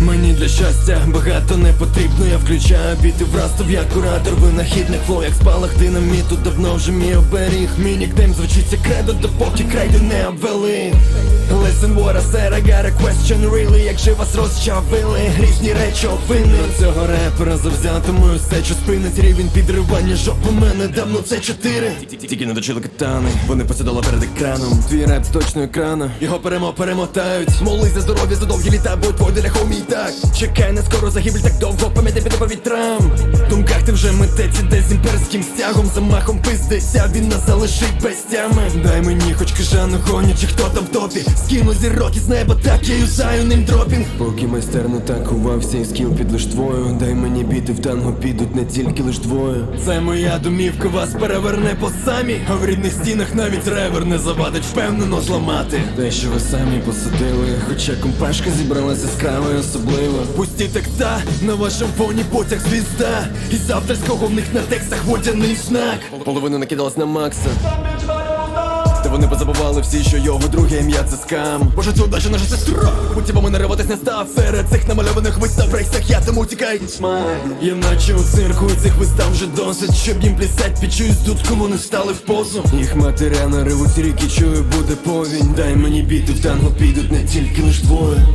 мені для щастя багато не потрібно, я включаю біти врастов, я куратор, винахідних флоу, як спалах динаміту, давно вже мій оберіг. Мій нікнейм звучиться кредо, допоки крейду не обвели Listen what I said, I got a question. Really Як же вас розчавили, різні речовини До цього репера завзятому сечу спинить. Рівень підривання жоп у мене давно це чотири. Тільки не дочили катани, вони посідали перед екраном. Твій реп з точно екрана, його перемо перемотають. Молись за здоров'я за довгі літа, бо твой доля хомій так. Чекай, не скоро загибель так довго, пам'ятай піде по вітрам думках ти вже митець іде з імперським стягом Замахом пиздиться, він нас залишить без тями. Дай мені хоч кажану гонячи, хто там в топі Скину зірок із неба, так я юзаю ним дропінг. Поки майстерно так увався і скіл під лиш твою Дай мені біти в танго підуть не тільки лиш двоє. Це моя домівка вас переверне по самі. А в рідних стінах навіть ревер не завадить впевнено зламати. Те, що ви самі посадили, хоча компашка зібралася з кравою особливо. Пусті текста на вашому фоні потяг звізда. І з авторського в них на текстах водяний знак. Половину накидалась на Макса вони позабували всі, що його друге ім'я це скам. Боже, це удача наша сестра. Путівами нариватись не став. Серед цих намальованих вистав рейсах я тому тікай Я наче у цирку цих вистав вже досить. Щоб їм плісать, Підчую тут, дудку вони стали в позу. Їх матеря на ревуть ріки, чую буде повінь. Дай мені біти в танго підуть не тільки лиш двоє